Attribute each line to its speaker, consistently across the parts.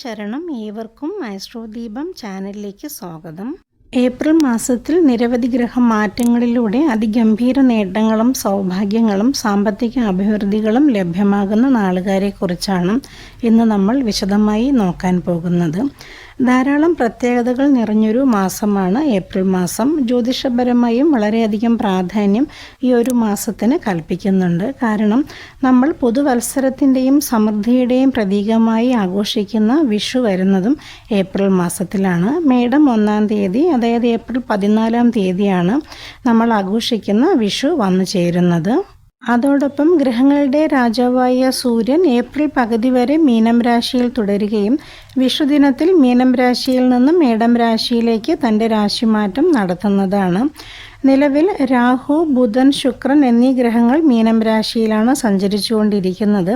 Speaker 1: ശരണം ഏവർക്കും മൈസ്ട്രോ ദീപം ചാനലിലേക്ക് സ്വാഗതം. ഏപ്രിൽ മാസത്തിൽ നിരവധി ഗ്രഹ ഗ്രഹമാറ്റങ്ങളിലൂടെ അതിഗംഭീര നേട്ടങ്ങളും സൗഭാഗ്യങ്ങളും സാമ്പത്തിക അഭിവൃദ്ധികളും ലഭ്യമാകുന്ന നാളുകാരെക്കുറിച്ചാണ് ഇന്ന് നമ്മൾ വിശദമായി നോക്കാൻ പോകുന്നത്. ധാരാളം പ്രത്യേകതകൾ നിറഞ്ഞൊരു മാസമാണ് ഏപ്രിൽ മാസം. ജ്യോതിഷപരമായും വളരെയധികം പ്രാധാന്യം ഈ ഒരു മാസത്തിന് കൽപ്പിക്കുന്നുണ്ട്. കാരണം നമ്മൾ പുതുവത്സരത്തിന്റെയും സമൃദ്ധിയുടെയും പ്രതീകമായി ആഘോഷിക്കുന്ന വിഷു വരുന്നതും ഏപ്രിൽ മാസത്തിലാണ്. മേടം ഒന്നാം തീയതി അതായത് ഏപ്രിൽ പതിനാലാം തീയതിയാണ് നമ്മൾ ആഘോഷിക്കുന്ന വിഷു വന്നു ചേരുന്നത്. അതോടൊപ്പം ഗ്രഹങ്ങളുടെ രാജാവായ സൂര്യൻ ഏപ്രിൽ പകുതി വരെ മീനം രാശിയിൽ തുടരുകയും വിഷുദിനത്തിൽ മീനം രാശിയിൽ നിന്നും മേടം രാശിയിലേക്ക് തന്റെ രാശിമാറ്റം നടത്തുന്നതാണ്. നിലവിൽ രാഹു ബുധൻ ശുക്രൻ എന്നീ ഗ്രഹങ്ങൾ മീനം രാശിയിലാണ് സഞ്ചരിച്ചുകൊണ്ടിരിക്കുന്നത്.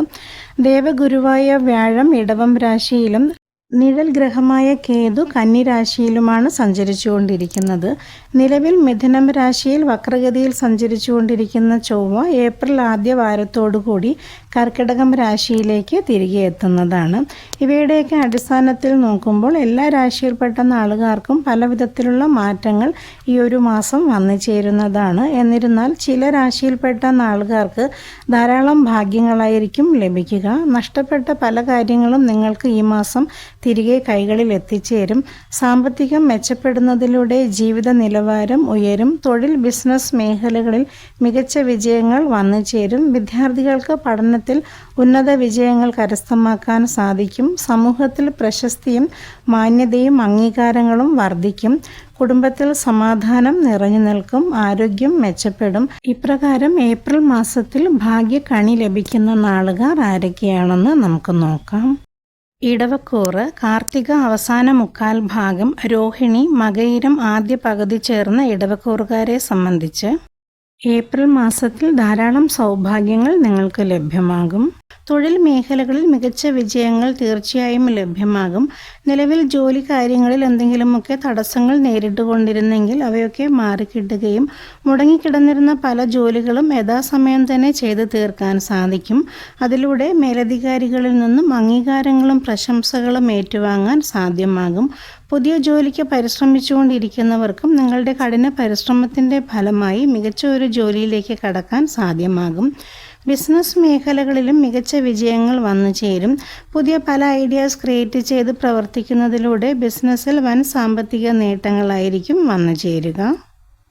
Speaker 1: ദേവഗുരുവായ വ്യാഴം ഇടവം രാശിയിലും നിഴൽ ഗ്രഹമായ കേതു കന്നി കന്നിരാശിയിലുമാണ് സഞ്ചരിച്ചുകൊണ്ടിരിക്കുന്നത്. നിലവിൽ മിഥുനം രാശിയിൽ വക്രഗതിയിൽ സഞ്ചരിച്ചുകൊണ്ടിരിക്കുന്ന ചൊവ്വ ഏപ്രിൽ ആദ്യ വാരത്തോടുകൂടി കർക്കിടകം രാശിയിലേക്ക് തിരികെ എത്തുന്നതാണ്. ഇവയുടെയൊക്കെ അടിസ്ഥാനത്തിൽ നോക്കുമ്പോൾ എല്ലാ രാശിയിൽപ്പെട്ട ആളുകാർക്കും പല വിധത്തിലുള്ള മാറ്റങ്ങൾ ഈ ഒരു മാസം വന്നു ചേരുന്നതാണ്. എന്നിരുന്നാൽ ചില രാശിയിൽപ്പെട്ട ആളുകാർക്ക് ധാരാളം ഭാഗ്യങ്ങളായിരിക്കും ലഭിക്കുക. നഷ്ടപ്പെട്ട പല കാര്യങ്ങളും നിങ്ങൾക്ക് ഈ മാസം തിരികെ കൈകളിൽ എത്തിച്ചേരും. സാമ്പത്തികം മെച്ചപ്പെടുന്നതിലൂടെ ജീവിത നിലവാരം ഉയരും. തൊഴിൽ ബിസിനസ് മേഖലകളിൽ മികച്ച വിജയങ്ങൾ വന്നു ചേരും. വിദ്യാർത്ഥികൾക്ക് പഠനത്തിൽ ഉന്നത വിജയങ്ങൾ കരസ്ഥമാക്കാൻ സാധിക്കും. സമൂഹത്തിൽ പ്രശസ്തിയും മാന്യതയും അംഗീകാരങ്ങളും വർദ്ധിക്കും. കുടുംബത്തിൽ സമാധാനം നിറഞ്ഞു നിൽക്കും. ആരോഗ്യം മെച്ചപ്പെടും. ഇപ്രകാരം ഏപ്രിൽ മാസത്തിൽ ഭാഗ്യക്കണി ലഭിക്കുന്ന നാളുകാർ ആരൊക്കെയാണെന്ന് നമുക്ക് നോക്കാം. ഇടവക്കൂറ് കാർത്തിക അവസാന മുക്കാൽ ഭാഗം രോഹിണി മകയിരം ആദ്യ പകുതി ചേർന്ന ഇടവക്കൂറുകാരെ സംബന്ധിച്ച്. ഏപ്രിൽ മാസത്തിൽ ധാരാളം സൗഭാഗ്യങ്ങൾ നിങ്ങൾക്ക് ലഭ്യമാകും. തൊഴിൽ മേഖലകളിൽ മികച്ച വിജയങ്ങൾ തീർച്ചയായും ലഭ്യമാകും. നിലവിൽ ജോലി കാര്യങ്ങളിൽ എന്തെങ്കിലുമൊക്കെ തടസ്സങ്ങൾ നേരിട്ടുകൊണ്ടിരുന്നെങ്കിൽ അവയൊക്കെ മാറിക്കിട്ടുകയും മുടങ്ങിക്കിടന്നിരുന്ന പല ജോലികളും യഥാസമയം തന്നെ ചെയ്തു തീർക്കാൻ സാധിക്കും. അതിലൂടെ മേലധികാരികളിൽ നിന്നും അംഗീകാരങ്ങളും പ്രശംസകളും ഏറ്റുവാങ്ങാൻ സാധ്യമാകും. പുതിയ ജോലിക്ക് പരിശ്രമിച്ചുകൊണ്ടിരിക്കുന്നവർക്കും നിങ്ങളുടെ കഠിന പരിശ്രമത്തിന്റെ ഫലമായി മികച്ച ഒരു ജോലിയിലേക്ക് കടക്കാൻ സാധ്യമാകും. ബിസിനസ് മേഖലകളിലും മികച്ച വിജയങ്ങൾ വന്നു ചേരും. പുതിയ പല ഐഡിയാസ് ക്രിയേറ്റ് ചെയ്ത് പ്രവർത്തിക്കുന്നതിലൂടെ ബിസിനസ്സിൽ വൻ സാമ്പത്തിക നേട്ടങ്ങളായിരിക്കും വന്നു ചേരുക.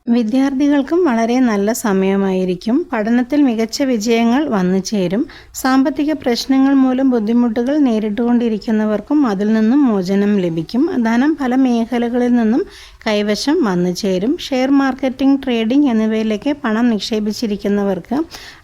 Speaker 1: വിദ്യാർത്ഥികൾക്കും വളരെ നല്ല സമയമായിരിക്കും. പഠനത്തിൽ മികച്ച വിജയങ്ങൾ വന്നു ചേരും. സാമ്പത്തിക പ്രശ്നങ്ങൾ മൂലം ബുദ്ധിമുട്ടുകൾ നേരിട്ടുകൊണ്ടിരിക്കുന്നവർക്കും അതിൽ നിന്നും മോചനം ലഭിക്കും. ധനം പല മേഖലകളിൽ നിന്നും കൈവശം വന്നു ചേരും. ഷെയർ മാർക്കറ്റിംഗ് ട്രേഡിംഗ് എന്നിവയിലേക്ക് പണം നിക്ഷേപിച്ചിരിക്കുന്നവർക്ക്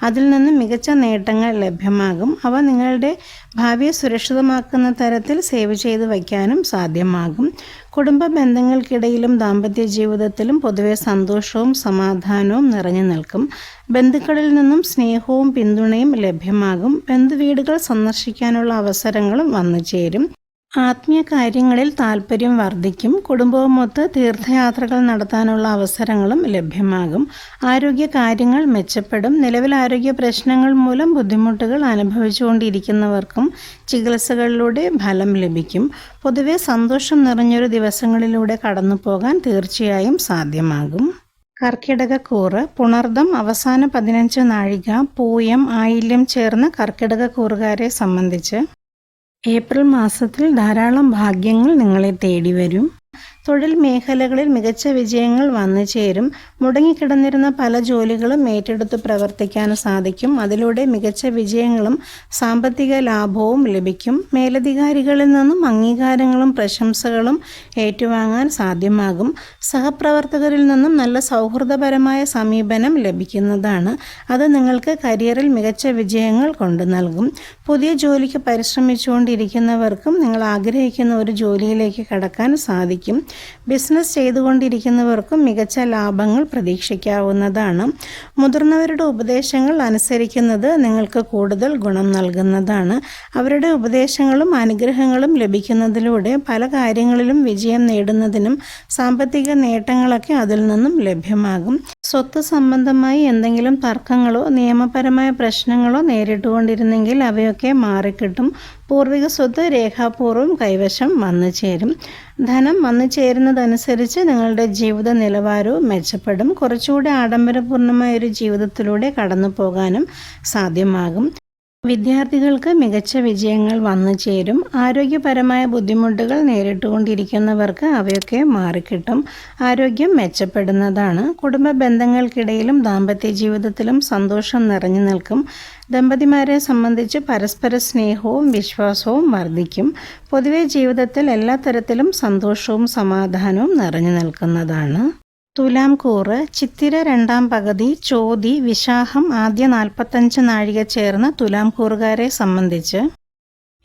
Speaker 1: അതിൽ നിന്ന് മികച്ച നേട്ടങ്ങൾ ലഭ്യമാകും. അവ നിങ്ങളുടെ ഭാവിയെ സുരക്ഷിതമാക്കുന്ന തരത്തിൽ സേവ് ചെയ്ത് വയ്ക്കാനും സാധ്യമാകും. കുടുംബ ബന്ധങ്ങൾക്കിടയിലും ദാമ്പത്യ ജീവിതത്തിലും പൊതുവെ സന്തോഷവും സമാധാനവും നിറഞ്ഞു നിൽക്കും. ബന്ധുക്കളിൽ നിന്നും സ്നേഹവും പിന്തുണയും ലഭ്യമാകും. ബന്ധുവീടുകൾ സന്ദർശിക്കാനുള്ള അവസരങ്ങളും വന്നു ചേരും. ആത്മീയ കാര്യങ്ങളിൽ താല്പര്യം വർദ്ധിക്കും കുടുംബവുമൊത്ത് തീർത്ഥയാത്രകൾ നടത്താനുള്ള അവസരങ്ങളും ലഭ്യമാകും ആരോഗ്യ കാര്യങ്ങൾ മെച്ചപ്പെടും നിലവിൽ ആരോഗ്യ പ്രശ്നങ്ങൾ മൂലം ബുദ്ധിമുട്ടുകൾ അനുഭവിച്ചുകൊണ്ടിരിക്കുന്നവർക്കും ചികിത്സകളിലൂടെ ഫലം ലഭിക്കും. പൊതുവെ സന്തോഷം നിറഞ്ഞൊരു ദിവസങ്ങളിലൂടെ കടന്നു പോകാൻ തീർച്ചയായും സാധ്യമാകും. കർക്കിടക കൂറ് പുണർദം അവസാന പതിനഞ്ച് നാഴിക പൂയം ആയില്യം ചേർന്ന കർക്കിടക കൂറുകാരെ സംബന്ധിച്ച് ഏപ്രിൽ മാസത്തിൽ ധാരാളം ഭാഗ്യങ്ങൾ നിങ്ങളെ തേടി വരും തൊഴിൽ മേഖലകളിൽ മികച്ച വിജയങ്ങൾ വന്നു ചേരും. മുടങ്ങിക്കിടന്നിരുന്ന പല ജോലികളും ഏറ്റെടുത്ത് പ്രവർത്തിക്കാൻ സാധിക്കും. അതിലൂടെ മികച്ച വിജയങ്ങളും സാമ്പത്തിക ലാഭവും ലഭിക്കും. മേലധികാരികളിൽ നിന്നും അംഗീകാരങ്ങളും പ്രശംസകളും ഏറ്റുവാങ്ങാൻ സാധ്യമാകും. സഹപ്രവർത്തകരിൽ നിന്നും നല്ല സൗഹൃദപരമായ സമീപനം ലഭിക്കുന്നതാണ്. അത് നിങ്ങൾക്ക് കരിയറിൽ മികച്ച വിജയങ്ങൾ കൊണ്ടു നൽകും. പുതിയ ജോലിക്ക് പരിശ്രമിച്ചുകൊണ്ടിരിക്കുന്നവർക്കും നിങ്ങൾ ആഗ്രഹിക്കുന്ന ഒരു ജോലിയിലേക്ക് കടക്കാൻ സാധിക്കും. ബിസിനസ് ചെയ്തുകൊണ്ടിരിക്കുന്നവർക്കും മികച്ച ലാഭങ്ങൾ പ്രതീക്ഷിക്കാവുന്നതാണ്. മുതിർന്നവരുടെ ഉപദേശങ്ങൾ അനുസരിക്കുന്നത് നിങ്ങൾക്ക് കൂടുതൽ ഗുണം നൽകുന്നതാണ്. അവരുടെ ഉപദേശങ്ങളും അനുഗ്രഹങ്ങളും ലഭിക്കുന്നതിലൂടെ പല കാര്യങ്ങളിലും വിജയം നേടുന്നതിനും സാമ്പത്തിക നേട്ടങ്ങളൊക്കെ അതിൽ നിന്നും ലഭ്യമാകും. സ്വത്ത് സംബന്ധമായി എന്തെങ്കിലും തർക്കങ്ങളോ നിയമപരമായ പ്രശ്നങ്ങളോ നേരിട്ടുകൊണ്ടിരുന്നെങ്കിൽ അവയൊക്കെ മാറിക്കിട്ടും. പൂർവിക സ്വത്ത് രേഖാപൂർവം കൈവശം വന്നു ചേരും. ധനം വന്നു ചേരുന്നതനുസരിച്ച് നിങ്ങളുടെ ജീവിത നിലവാരവും മെച്ചപ്പെടും. കുറച്ചുകൂടി ആഡംബരപൂർണമായ ഒരു ജീവിതത്തിലൂടെ കടന്നു പോകാനും സാധ്യമാകും. വിദ്യാർത്ഥികൾക്ക് മികച്ച വിജയങ്ങൾ വന്നു ചേരും. ആരോഗ്യപരമായ ബുദ്ധിമുട്ടുകൾ നേരിട്ടുകൊണ്ടിരിക്കുന്നവർക്ക് അവയൊക്കെ മാറിക്കിട്ടും. ആരോഗ്യം മെച്ചപ്പെടുന്നതാണ്. കുടുംബ ബന്ധങ്ങൾക്കിടയിലും ദാമ്പത്യ ജീവിതത്തിലും സന്തോഷം നിറഞ്ഞു നിൽക്കും. ദമ്പതിമാരെ സംബന്ധിച്ച് പരസ്പര സ്നേഹവും വിശ്വാസവും വർദ്ധിക്കും. പൊതുവെ ജീവിതത്തിൽ എല്ലാ തരത്തിലും സന്തോഷവും സമാധാനവും നിറഞ്ഞു നിൽക്കുന്നതാണ്. തുലാം കൂറ് ചിത്തിര രണ്ടാം പകുതി ചോതി വിശാഖം ആദ്യ നാൽപ്പത്തഞ്ച് നാഴിക ചേർന്ന തുലാം കൂറുകാരെ സംബന്ധിച്ച്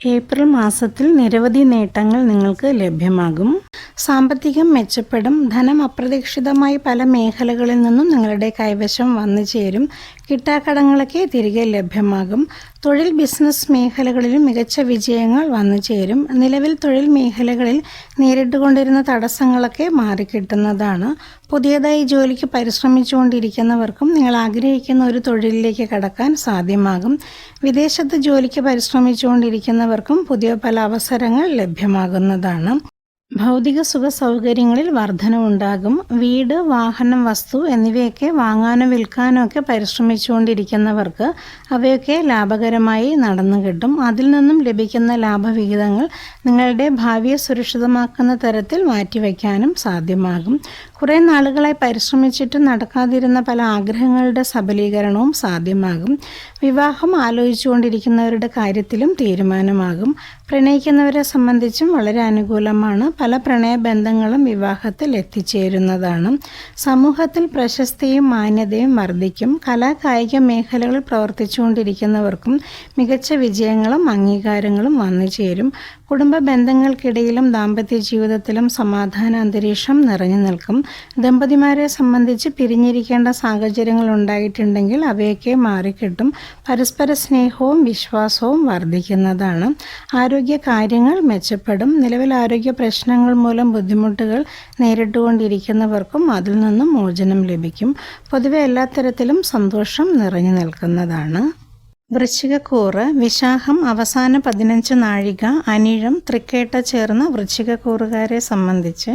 Speaker 1: ഏപ്രിൽ മാസത്തിൽ നിരവധി നേട്ടങ്ങൾ നിങ്ങൾക്ക് ലഭ്യമാകും. സാമ്പത്തികം മെച്ചപ്പെടും. ധനം അപ്രതീക്ഷിതമായി പല മേഖലകളിൽ നിന്നും നിങ്ങളുടെ കൈവശം വന്നു ചേരും കിട്ടാക്കടങ്ങളൊക്കെ തിരികെ ലഭ്യമാകും. തൊഴിൽ ബിസിനസ് മേഖലകളിലും മികച്ച വിജയങ്ങൾ വന്നു ചേരും. നിലവിൽ തൊഴിൽ മേഖലകളിൽ നേരിട്ടുകൊണ്ടിരുന്ന തടസ്സങ്ങളൊക്കെ മാറിക്കിട്ടുന്നതാണ്. പുതിയതായി ജോലിക്ക് പരിശ്രമിച്ചുകൊണ്ടിരിക്കുന്നവർക്കും നിങ്ങൾ ആഗ്രഹിക്കുന്ന ഒരു തൊഴിലിലേക്ക് കടക്കാൻ സാധ്യമാകും. വിദേശത്ത് ജോലിക്ക് പരിശ്രമിച്ചുകൊണ്ടിരിക്കുന്നവർക്കും പുതിയ പല അവസരങ്ങൾ ലഭ്യമാകുന്നതാണ്. ഭൗതിക സുഖ സൗകര്യങ്ങളിൽ വർധനവുണ്ടാകും. വീട് വാഹനം വസ്തു എന്നിവയൊക്കെ വാങ്ങാനോ വിൽക്കാനോ ഒക്കെ പരിശ്രമിച്ചുകൊണ്ടിരിക്കുന്നവർക്ക് അവയൊക്കെ ലാഭകരമായി നടന്നു കിട്ടും. അതിൽ നിന്നും ലഭിക്കുന്ന ലാഭവിഹിതങ്ങൾ നിങ്ങളുടെ ഭാവിയെ സുരക്ഷിതമാക്കുന്ന തരത്തിൽ മാറ്റിവെക്കാനും സാധ്യമാകും. കുറേ നാളുകളായി പരിശ്രമിച്ചിട്ട് നടക്കാതിരുന്ന പല ആഗ്രഹങ്ങളുടെ സബലീകരണവും സാധ്യമാകും. വിവാഹം ആലോചിച്ചുകൊണ്ടിരിക്കുന്നവരുടെ കാര്യത്തിലും തീരുമാനമാകും. പ്രണയിക്കുന്നവരെ സംബന്ധിച്ചും വളരെ അനുകൂലമാണ്. പല പ്രണയബന്ധങ്ങളും വിവാഹത്തിൽ എത്തിച്ചേരുന്നതാണ്. സമൂഹത്തിൽ പ്രശസ്തിയും മാന്യതയും വർദ്ധിക്കും. കലാ കായിക മേഖലകളിൽ പ്രവർത്തിച്ചുകൊണ്ടിരിക്കുന്നവർക്കും മികച്ച വിജയങ്ങളും അംഗീകാരങ്ങളും വന്നു ചേരും കുടുംബ ബന്ധങ്ങൾക്കിടയിലും ദാമ്പത്യ ജീവിതത്തിലും സമാധാന അന്തരീക്ഷം നിറഞ്ഞു നിൽക്കും. ദമ്പതിമാരെ സംബന്ധിച്ച് പിരിഞ്ഞിരിക്കേണ്ട സാഹചര്യങ്ങൾ ഉണ്ടായിട്ടുണ്ടെങ്കിൽ അവയൊക്കെ മാറിക്കിട്ടും. പരസ്പര സ്നേഹവും വിശ്വാസവും വർദ്ധിക്കുന്നതാണ്. ആരോഗ്യ കാര്യങ്ങൾ മെച്ചപ്പെടും. നിലവിൽ ആരോഗ്യ പ്രശ്നങ്ങൾ മൂലം ബുദ്ധിമുട്ടുകൾ നേരിട്ടുകൊണ്ടിരിക്കുന്നവർക്കും അതിൽ നിന്നും മോചനം ലഭിക്കും. പൊതുവെ എല്ലാ തരത്തിലും സന്തോഷം നിറഞ്ഞു നിൽക്കുന്നതാണ്. വൃശ്ചികക്കൂറ് വിശാഖം അവസാന പതിനഞ്ച് നാഴിക അനിഴം തൃക്കേട്ട ചേർന്ന വൃശ്ചികക്കൂറുകാരെ സംബന്ധിച്ച്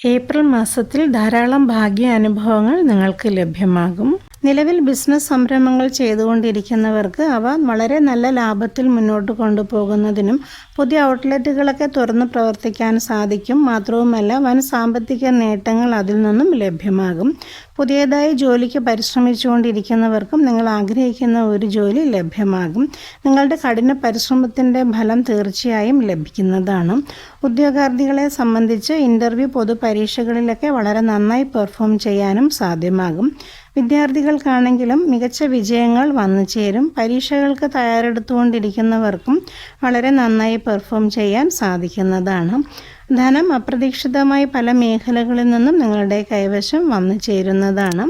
Speaker 1: ഏപ്രിൽ മാസത്തിൽ ധാരാളം ഭാഗ്യ അനുഭവങ്ങൾ നിങ്ങൾക്ക് ലഭ്യമാകും. നിലവിൽ ബിസിനസ് സംരംഭങ്ങൾ ചെയ്തുകൊണ്ടിരിക്കുന്നവർക്ക് അവ വളരെ നല്ല ലാഭത്തിൽ മുന്നോട്ട് കൊണ്ടുപോകുന്നതിനും പുതിയ ഔട്ട്ലെറ്റുകളൊക്കെ തുറന്ന് പ്രവർത്തിക്കാൻ സാധിക്കും. മാത്രവുമല്ല വൻ സാമ്പത്തിക നേട്ടങ്ങൾ അതിൽ നിന്നും ലഭ്യമാകും. പുതിയതായി ജോലിക്ക് പരിശ്രമിച്ചുകൊണ്ടിരിക്കുന്നവർക്കും നിങ്ങൾ ആഗ്രഹിക്കുന്ന ഒരു ജോലി ലഭ്യമാകും. നിങ്ങളുടെ കഠിന പരിശ്രമത്തിന്റെ ഫലം തീർച്ചയായും ലഭിക്കുന്നതാണ്. ഉദ്യോഗാർത്ഥികളെ സംബന്ധിച്ച് ഇന്റർവ്യൂ പൊതുപരീക്ഷകളിലൊക്കെ വളരെ നന്നായി പെർഫോം ചെയ്യാനും സാധ്യമാകും. വിദ്യാർത്ഥികൾക്കാണെങ്കിലും മികച്ച വിജയങ്ങൾ വന്നു ചേരും. പരീക്ഷകൾക്ക് തയ്യാറെടുത്തുകൊണ്ടിരിക്കുന്നവർക്കും വളരെ നന്നായി പെർഫോം ചെയ്യാൻ സാധിക്കുന്നതാണ്. ധനം അപ്രതീക്ഷിതമായി പല മേഖലകളിൽ നിന്നും നിങ്ങളുടെ കൈവശം വന്നു ചേരുന്നതാണ്.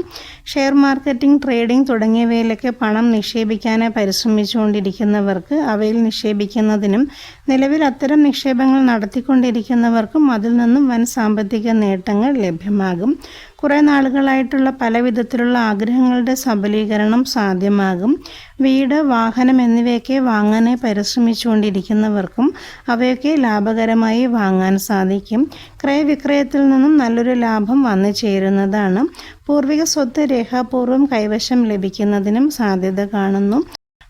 Speaker 1: ഷെയർ മാർക്കറ്റിംഗ് ട്രേഡിംഗ് തുടങ്ങിയവയിലൊക്കെ പണം നിക്ഷേപിക്കാനായി പരിശ്രമിച്ചുകൊണ്ടിരിക്കുന്നവർക്ക് അവയിൽ നിക്ഷേപിക്കുന്നതിനും നിലവിൽ അത്തരം നിക്ഷേപങ്ങൾ നടത്തിക്കൊണ്ടിരിക്കുന്നവർക്കും അതിൽ നിന്നും വൻ സാമ്പത്തിക നേട്ടങ്ങൾ ലഭ്യമാകും. കുറേ നാളുകളായിട്ടുള്ള പല വിധത്തിലുള്ള ആഗ്രഹങ്ങളുടെ സബലീകരണം സാധ്യമാകും. വീട് വാഹനം എന്നിവയൊക്കെ വാങ്ങാനായി പരിശ്രമിച്ചുകൊണ്ടിരിക്കുന്നവർക്കും അവയൊക്കെ ലാഭകരമായി വാങ്ങാൻ സാധിക്കും. ക്രയവിക്രയത്തിൽ നിന്നും നല്ലൊരു ലാഭം വന്നു ചേരുന്നതാണ്. പൂർവിക സ്വത്ത് രേഖാപൂർവം കൈവശം ലഭിക്കുന്നതിനും സാധ്യത കാണുന്നു.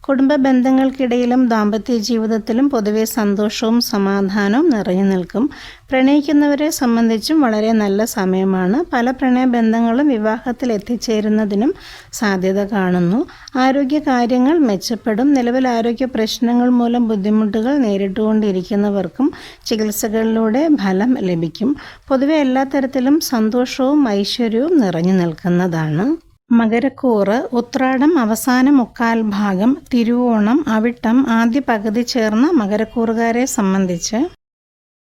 Speaker 1: കുടുംബ ബന്ധങ്ങൾക്കിടയിലും ദാമ്പത്യ ജീവിതത്തിലും പൊതുവെ സന്തോഷവും സമാധാനവും നിറഞ്ഞു നിൽക്കും. പ്രണയിക്കുന്നവരെ സംബന്ധിച്ചും വളരെ നല്ല സമയമാണ്. പല പ്രണയ ബന്ധങ്ങളും വിവാഹത്തിൽ എത്തിച്ചേരുന്നതിനും സാധ്യത കാണുന്നു. ആരോഗ്യ കാര്യങ്ങൾ മെച്ചപ്പെടും. നിലവിൽ ആരോഗ്യ പ്രശ്നങ്ങൾ മൂലം ബുദ്ധിമുട്ടുകൾ നേരിട്ടുകൊണ്ടിരിക്കുന്നവർക്കും ചികിത്സകളിലൂടെ ഫലം ലഭിക്കും. പൊതുവെ എല്ലാ തരത്തിലും സന്തോഷവും ഐശ്വര്യവും നിറഞ്ഞു നിൽക്കുന്നതാണ്. മകരക്കൂറ് ഉത്രാടം അവസാന മുക്കാൽ ഭാഗം തിരുവോണം അവിട്ടം ആദ്യ പകുതി ചേർന്ന മകരക്കൂറുകാരെ സംബന്ധിച്ച്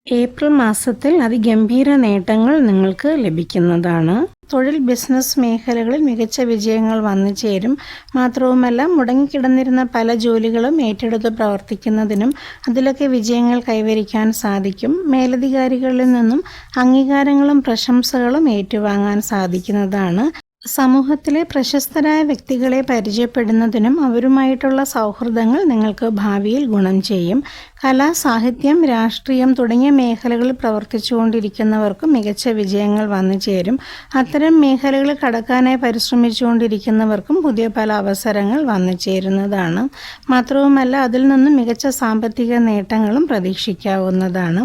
Speaker 1: ഏപ്രിൽ മാസത്തിൽ അതിഗംഭീര നേട്ടങ്ങൾ നിങ്ങൾക്ക് ലഭിക്കുന്നതാണ്. തൊഴിൽ ബിസിനസ് മേഖലകളിൽ മികച്ച വിജയങ്ങൾ വന്നു ചേരും. മാത്രവുമല്ല മുടങ്ങിക്കിടന്നിരുന്ന പല ജോലികളും ഏറ്റെടുത്ത് പ്രവർത്തിക്കുന്നതിനും അതിലൊക്കെ വിജയങ്ങൾ കൈവരിക്കാൻ സാധിക്കും. മേലധികാരികളിൽ നിന്നും അംഗീകാരങ്ങളും പ്രശംസകളും ഏറ്റുവാങ്ങാൻ സാധിക്കുന്നതാണ്. സമൂഹത്തിലെ പ്രശസ്തരായ വ്യക്തികളെ പരിചയപ്പെടുന്നതിനും അവരുമായിട്ടുള്ള സൗഹൃദങ്ങൾ നിങ്ങൾക്ക് ഭാവിയിൽ ഗുണം ചെയ്യും. കല സാഹിത്യം രാഷ്ട്രീയം തുടങ്ങിയ മേഖലകളിൽ പ്രവർത്തിച്ചുകൊണ്ടിരിക്കുന്നവർക്ക് മികച്ച വിജയങ്ങൾ വന്നു ചേരും. അത്തരം മേഖലകൾ കടക്കാനായി പരിശ്രമിച്ചുകൊണ്ടിരിക്കുന്നവർക്കും പുതിയ പല അവസരങ്ങൾ വന്നു ചേരുന്നതാണ്. മാത്രവുമല്ല അതിൽ നിന്നും മികച്ച സാമ്പത്തിക നേട്ടങ്ങളും പ്രതീക്ഷിക്കാവുന്നതാണ്.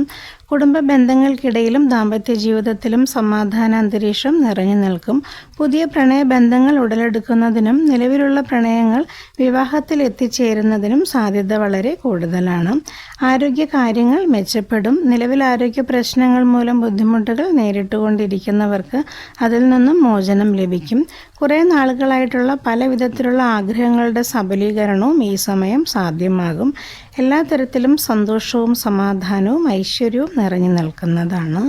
Speaker 1: കുടുംബ ബന്ധങ്ങൾക്കിടയിലും ദാമ്പത്യ ജീവിതത്തിലും സമാധാന അന്തരീക്ഷം നിറഞ്ഞു നിൽക്കും. പുതിയ പ്രണയ ബന്ധങ്ങൾ ഉടലെടുക്കുന്നതിനും നിലവിലുള്ള പ്രണയങ്ങൾ വിവാഹത്തിൽ എത്തിച്ചേരുന്നതിനും സാധ്യത വളരെ കൂടുതലാണ്. ആരോഗ്യ കാര്യങ്ങൾ മെച്ചപ്പെടും. നിലവിൽ ആരോഗ്യ പ്രശ്നങ്ങൾ മൂലം ബുദ്ധിമുട്ടുകൾ നേരിട്ടുകൊണ്ടിരിക്കുന്നവർക്ക് അതിൽ നിന്നും മോചനം ലഭിക്കും. കുറേ നാളുകളായിട്ടുള്ള പല വിധത്തിലുള്ള ആഗ്രഹങ്ങളുടെ സബലീകരണവും ഈ സമയം സാധ്യമാകും. എല്ലാ തരത്തിലും സന്തോഷവും സമാധാനവും ഐശ്വര്യവും നിറഞ്ഞു നിൽക്കുന്നതാണ്.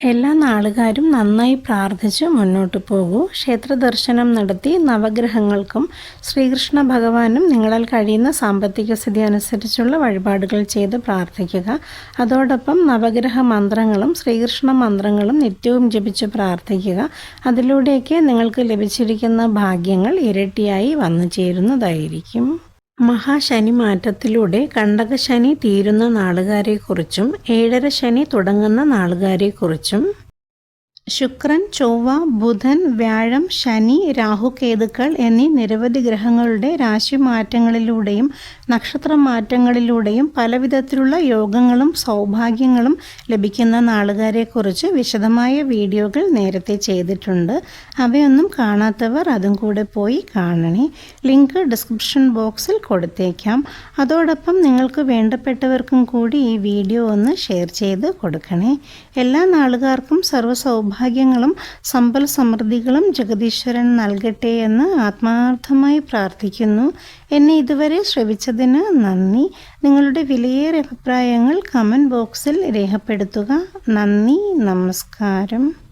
Speaker 1: എല്ലാ നാളുകാരും നന്നായി പ്രാർത്ഥിച്ച് മുന്നോട്ട് പോകൂ. ക്ഷേത്ര ദർശനം നടത്തി നവഗ്രഹങ്ങൾക്കും ശ്രീകൃഷ്ണ ഭഗവാനും നിങ്ങളാൽ കഴിയുന്ന സാമ്പത്തിക സ്ഥിതി അനുസരിച്ചുള്ള വഴിപാടുകൾ ചെയ്ത് പ്രാർത്ഥിക്കുക. അതോടൊപ്പം നവഗ്രഹ മന്ത്രങ്ങളും ശ്രീകൃഷ്ണ മന്ത്രങ്ങളും നിത്യവും ജപിച്ച് പ്രാർത്ഥിക്കുക. അതിലൂടെയൊക്കെ നിങ്ങൾക്ക് ലഭിച്ചിരിക്കുന്ന ഭാഗ്യങ്ങൾ ഇരട്ടിയായി വന്നു ചേരുന്നതായിരിക്കും മഹാശനി മാറ്റത്തിലൂടെ കണ്ടകശനി തീരുന്ന നാളുകാരെക്കുറിച്ചും ഏഴര ശനി തുടങ്ങുന്ന നാളുകാരെക്കുറിച്ചും ശുക്രൻ ചൊവ്വ ബുധൻ വ്യാഴം ശനി രാഹുകേതുക്കൾ എന്നീ നിരവധി ഗ്രഹങ്ങളുടെ രാശിമാറ്റങ്ങളിലൂടെയും നക്ഷത്ര മാറ്റങ്ങളിലൂടെയും പലവിധത്തിലുള്ള യോഗങ്ങളും സൗഭാഗ്യങ്ങളും ലഭിക്കുന്ന നാളുകാരെക്കുറിച്ച് വിശദമായ വീഡിയോകൾ നേരത്തെ ചെയ്തിട്ടുണ്ട്. അവയൊന്നും കാണാത്തവർ അതും കൂടെ പോയി കാണണേ. ലിങ്ക് ഡിസ്ക്രിപ്ഷൻ ബോക്സിൽ കൊടുത്തേക്കാം. അതോടൊപ്പം നിങ്ങൾക്ക് വേണ്ടപ്പെട്ടവർക്കും കൂടി ഈ വീഡിയോ ഒന്ന് ഷെയർ ചെയ്ത് കൊടുക്കണേ. എല്ലാ നാളുകാർക്കും സർവ സൗഭാഗ്യങ്ങളും സമ്പൽ സമൃദ്ധികളും ജഗദീശ്വരൻ നൽകട്ടെ എന്ന് ആത്മാർത്ഥമായി പ്രാർത്ഥിക്കുന്നു. എന്നെ ഇതുവരെ ശ്രവിച്ചതിന് നന്ദി. നിങ്ങളുടെ വിലയേറെ അഭിപ്രായങ്ങൾ കമന്റ് ബോക്സിൽ രേഖപ്പെടുത്തുക. നന്ദി. നമസ്കാരം.